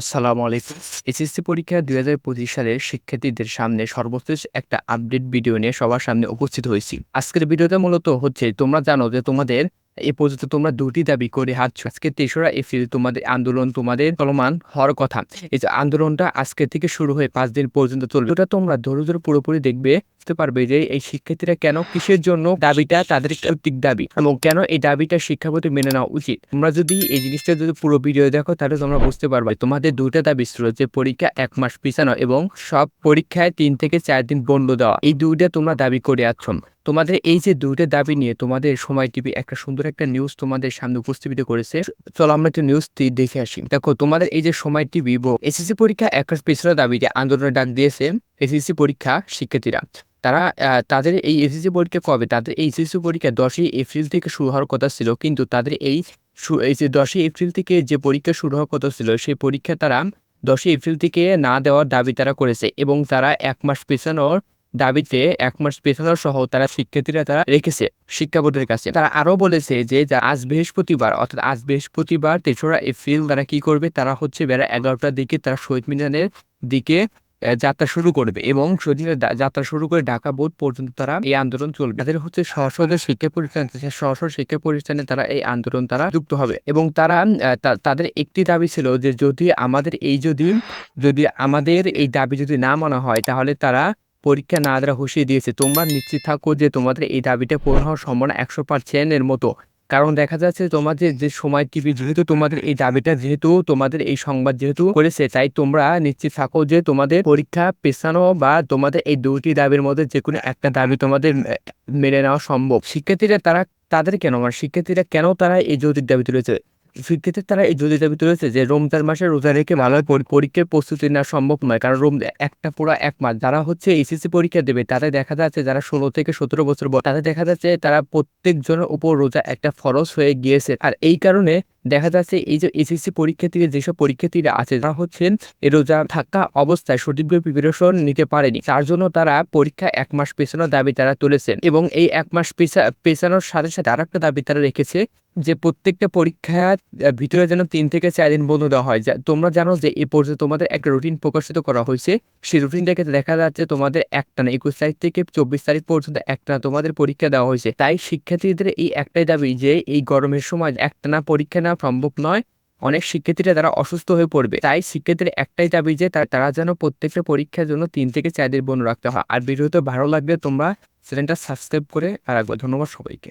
আসসালামু আলাইকুম। এসএসসি পরীক্ষা দুই হাজার পঁচিশ সালের শিক্ষার্থীদের সামনে সর্বশেষ একটা আপডেট ভিডিও নিয়ে সবার সামনে উপস্থিত হয়েছি। আজকের ভিডিওতে মূলত হচ্ছে, তোমরা জানো যে তোমাদের এ পর্যন্ত তোমরা দুটি দাবি করে হাঁটছো আজকে তেসরা এপ্রিল তোমাদের আন্দোলন, তোমাদের চলমান হওয়ার কথা। এই যে আন্দোলনটা আজকে থেকে শুরু হয়ে পাঁচ দিন পর্যন্ত চলবে। ওটা তোমরা ধরে ধরে পুরোপুরি দেখবে, বুঝতে পারবে যে এই শিক্ষার্থীরা কেন কিসের জন্য দাবিটা তাদের কর্তৃক দাবি এবং কেন এই দাবিটা শিক্ষাপতি মেনে নেওয়া উচিত। তোমরা যদি এই জিনিসটা যদি পুরো ভিডিও দেখো, তাহলে তোমরা বুঝতে পারবে তোমাদের দুইটা দাবি ছিল যে পরীক্ষা এক মাস পিছানো এবং সব পরীক্ষায় তিন থেকে চার দিন বন্ধ দেওয়া। এই দুইটা তোমরা দাবি করে আছো। তোমাদের এই যে দুইটা দাবি নিয়ে তোমাদের সময় টিভি একটা সুন্দর একটা নিউজ তোমাদের সামনে উপস্থাপিত করেছে, চলো আমরা একটা নিউজ দেখে আসি। দেখো, তোমাদের এই যে সময় টিভি এসএসসি পরীক্ষা এক মাস পিছানো দাবিতে আন্দোলনের ডাক দিয়েছে এসএসসি পরীক্ষা শিক্ষার্থীরা। তারা তাদের এই এসএসসি পরীক্ষা কবে? তাদের এই এসএসসি পরীক্ষা দশই এপ্রিল থেকে শুরু হওয়ার কথা ছিল, কিন্তু তাদের এই এই যে দশই এপ্রিল থেকে যে পরীক্ষা শুরু হওয়ার কথা ছিল, সেই পরীক্ষা তারা দশই এপ্রিল থেকে না দেওয়ার দাবি তারা করেছে এবং তারা এক মাস পেছানোর দাবিতে এক মাস পেছানোর সহ তারা শিক্ষার্থীরা তারা রেখেছে শিক্ষা বোর্ডের কাছে। তারা আরও বলেছে যে আজ বৃহস্পতিবার, অর্থাৎ আজ বৃহস্পতিবার তেসরা এপ্রিল তারা কি করবে? তারা হচ্ছে বেলা এগারোটার দিকে তারা শহীদ মিনারের দিকে যাত্রা শুরু করবে এবং সেদিনে যাত্রা শুরু করে ঢাকা বোর্ড পর্যন্ত তারা এই আন্দোলন চলবে। তাদের হচ্ছে সহসদের শিক্ষা প্রতিষ্ঠান সহসর শিক্ষা প্রতিষ্ঠানে তারা এই আন্দোলন তারা যুক্ত হবে এবং তারা তাদের একটি দাবি ছিল যে, যদি আমাদের এই যদি যদি আমাদের এই দাবি যদি না মানা হয়, তাহলে তারা পরীক্ষা না দেওয়া হুঁশিয়ে দিয়েছে। তোমরা নিশ্চিত থাকো যে তোমাদের এই দাবিটা পূরণ হওয়ার সম্ভাবনা একশো পার্সেন্টের মতো। কারণ দেখা যাচ্ছে তোমাদের যে সময় টিভি যেহেতু তোমাদের এই দাবিটা যেহেতু তোমাদের এই সংবাদ যেহেতু করেছে, তাই তোমরা নিশ্চিত থাকো যে তোমাদের পরীক্ষা পেছানো বা তোমাদের এই দুটি দাবির মধ্যে যে কোনো একটা দাবি তোমাদের মেনে নেওয়া সম্ভব। শিক্ষার্থীরা তারা, তাদের কেন? মানে শিক্ষার্থীরা কেন তারা এই যৌতিক দাবি তুলেছে শিক্ষার্থীরা তারা এই যদি দাবি রয়েছে যে রমজান মাসে রোজা রেখে ভালো পরীক্ষার প্রস্তুতি নেওয়া সম্ভব নয়। কারণ রোম, একটা পুরো এক মাস যারা হচ্ছে এসএসসি পরীক্ষা দেবে, তাদের দেখা যাচ্ছে যারা ষোলো থেকে সতেরো বছর বয়স, তাদের দেখা যাচ্ছে তারা প্রত্যেকজনের উপর রোজা একটা ফরজ হয়ে গিয়েছে। আর এই কারণে দেখা যাচ্ছে এই যে এসএসসি পরীক্ষার্থীরা যেসব পরীক্ষার্থীরা আছে, তারা হচ্ছেন রোজা থাকা অবস্থায় সঠিকভাবে প্রিপারেশন নিতে পারেনি। তার জন্য তারা পরীক্ষা এক মাস পেছানোর দাবি তারা তুলেছেন এবং এই এক মাস পেছা, পেছানোর সাথে সাথে আর একটা দাবি তারা রেখেছে যে প্রত্যেকটা পরীক্ষার ভিতরে যেন তিন থেকে চার দিন বন্ধ দেওয়া হয়। তোমরা জানো যে এই পর্যন্ত তোমাদের একটা রুটিন প্রকাশিত করা হয়েছে। সেই রুটিনটাকে দেখা যাচ্ছে তোমাদের একটানা একুশ তারিখ থেকে চব্বিশ তারিখ পর্যন্ত একটানা তোমাদের পরীক্ষা দেওয়া হয়েছে। তাই শিক্ষার্থীদের এই একটাই দাবি যে এই গরমের সময় একটানা পরীক্ষা নেওয়া সম্ভব নয়। অনেক শিক্ষার্থীরা তারা অসুস্থ হয়ে পড়বে। তাই শিক্ষার্থীদের একটাই দাবি যে তারা যেন প্রত্যেকটা পরীক্ষার জন্য তিন থেকে চার দিন বন্ধ রাখতে হয়। আর ভিডিওতে ভালো লাগবে তোমরা চ্যানেলটা সাবস্ক্রাইব করে রাখবে ধন্যবাদ সবাইকে।